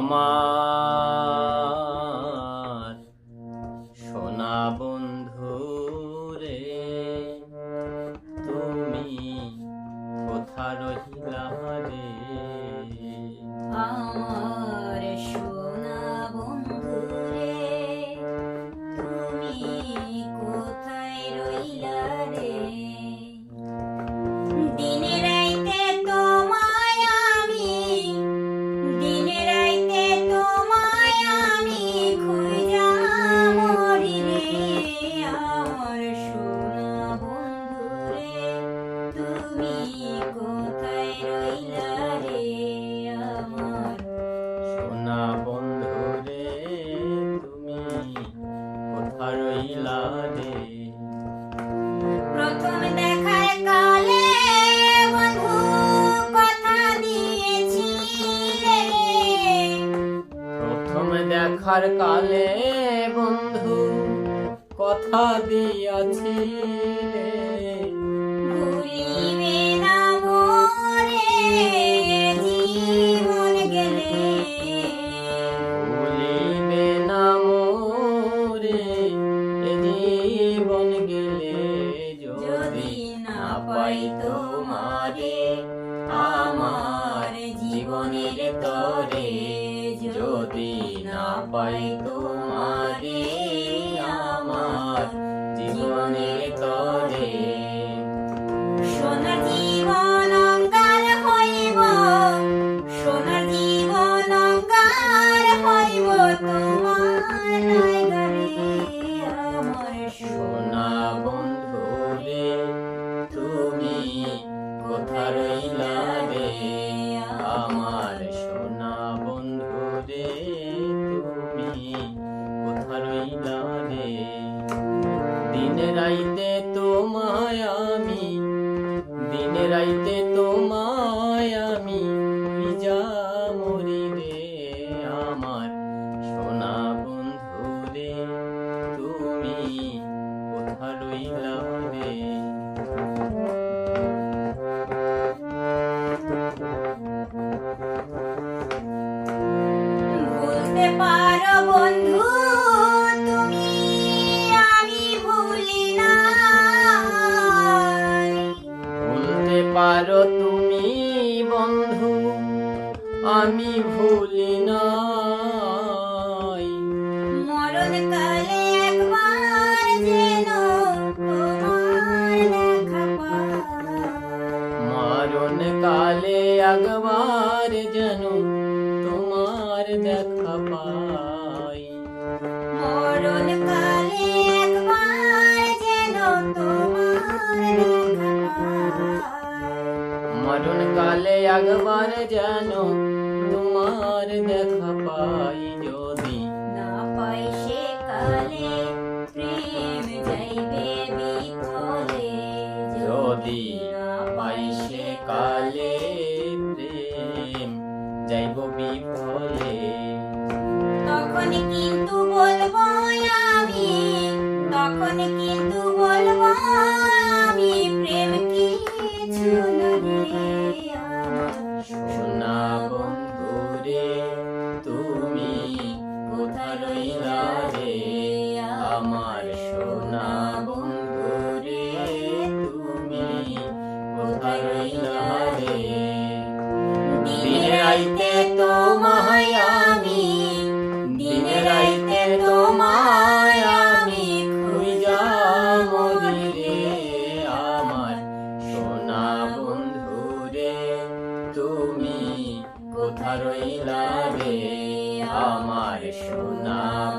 আমার। সোনা বন্ধু রে তুমি কোথা রহিলা রে? আমার কোথা রহিলা প্রথম দেখার কালে বন্ধু কথা দিয়েছিলে। প্রথম দেখার কালে বন্ধু কথা দিয়াছি জীবন গেলে যদি না পাই তোমারে আমার জীবনের তরে যদি না পাই তোমারে তুমি কোথা রইলা আমার সোনা বন্ধু রে, তুমি কোথা রইলা দিন রাইতে তোমায় আমি, দিন রাইতে তোমায় আমি যা মরি আমার সোনা বন্ধু রে, তুমি কোথা রইলা রে। একবার যেন তোমার দেখা পাই। মরণ কালে একবার যেন তোমার মরণ কালে একবার যেন তোমার দেখা পাই যদি। না পাই সে কালে প্রেম যাইবে বিফলে যদি। যাইব বিফলে। তখন কিন্তু বলব আমি তখন কিন্তু বলব আমি প্রেম কিছু রইলা রে আমার সোনা